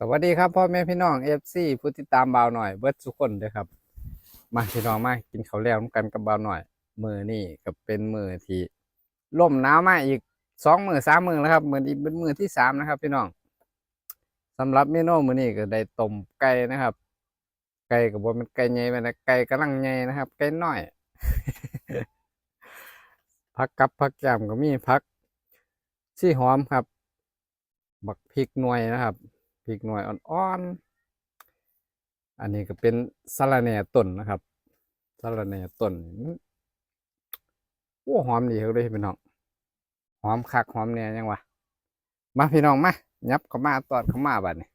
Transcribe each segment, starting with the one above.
สวัสดีครับพ่อแม่พี่น้องเอฟซีผู้ติดตามบ่าวหน่อยเบิร์ดทุกคนเด้อครับ มาพี่น้องมากินข้าวแล้วกันกับบ่าวหน่อย มือนี่ก็เป็นมือที่ล่มหนาวมาอีกสองมือสามมือแล้วครับมือนี้เป็นมือที่สามนะครับ พี่น้องสำหรับเมนูมือนี้ก็ได้ต้มไก่นะครับ ไก่กับบเป็นไก่ใหญ่ไปนะไก่กำลังใหญ่นะครับไก่น้อยผักกับผักแกมก็มีผักชี่หอมครับ บักพริกหน่วยนะครับ พริกหน่วยอ่อนๆ อันนี้ก็เป็นสะระแหน่ต้นนะครับสะระแหน่ต้นโอ้หอมดีเขาเลยพี่น้อง หอมคักหอมแหน่ยังวะ มาพี่น้องมายับเข้ามาตอดเข้ามาบัดนี้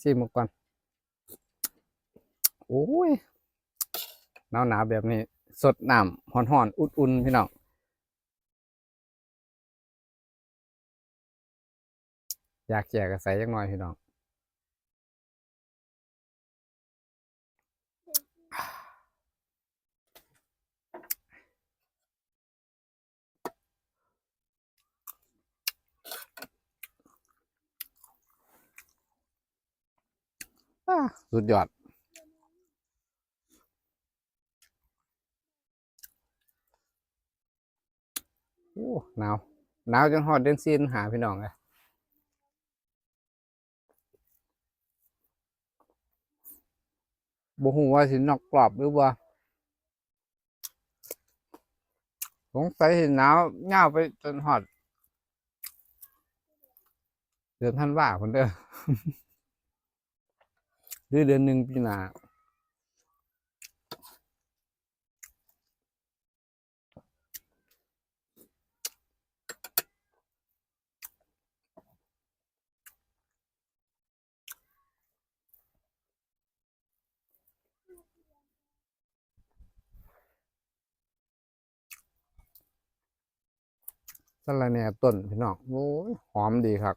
ชิมก่อน โอ้ยหนาวหนาวแบบนี้ สดน้ำห่อนๆอุ่นๆพี่น้อง อยากแจกกระใสจังหน่อยพี่น้องสุดยอด โอ้หนาว หนาวจนฮอดเดือนซีนหาพี่น้องเลย บ่ฮู้ว่าสินอกกรอบหรือว่าสงสัยสิหนาวยาวไปจนหอดเดือนธันว่าคนเด้อหรือเดือนหนึ่งปีหน้า สะระแหน่ต้นพี่น้องโอ้ยหอมดีครับ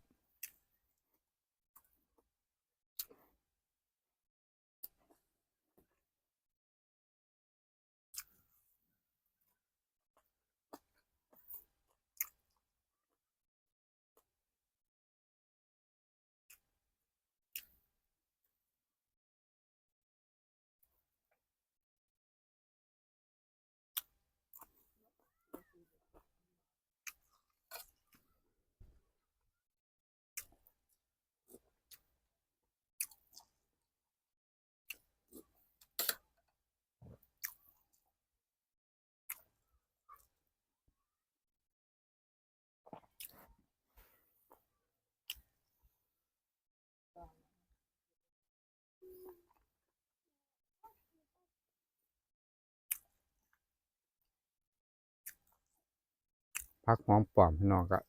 พักหอมปลอมพี่น้องก็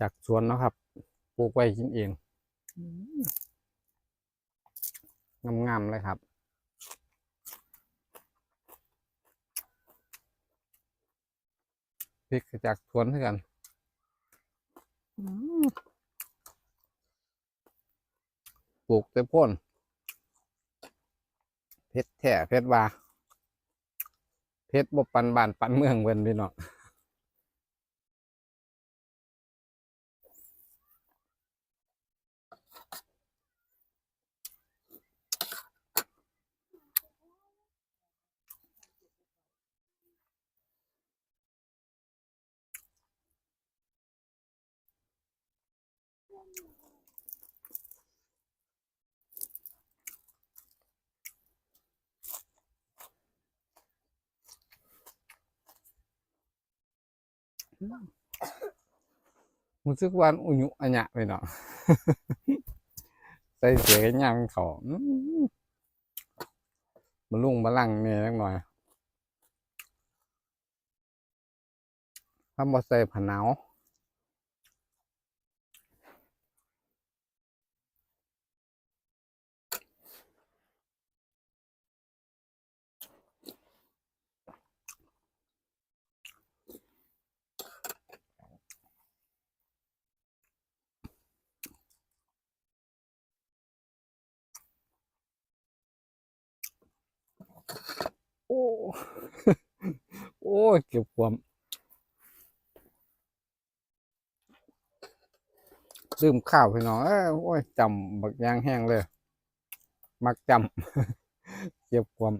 จากสวนเนาะครับปลูกไว้กินเองงามๆเลยครับพริกก็จากสวนเท่ากันปลูกแต่พ่นเพชรแท้เพชรว่า เฮ็ดบ่ปันบ้านปันเมืองเว้นพี่น้อง รู้สึกวันอุญุอัญะไปเนาะใส่เสียกันยังเขามาลุ่งมาลังเนี่ยนักหน่อยทำบอใส่ผนาว โอ้โอ้เก็บความลืมข้าวพี่น้องเอ้ยโอ้ยจำบักยางแห้งเลย มักจำเก็บความ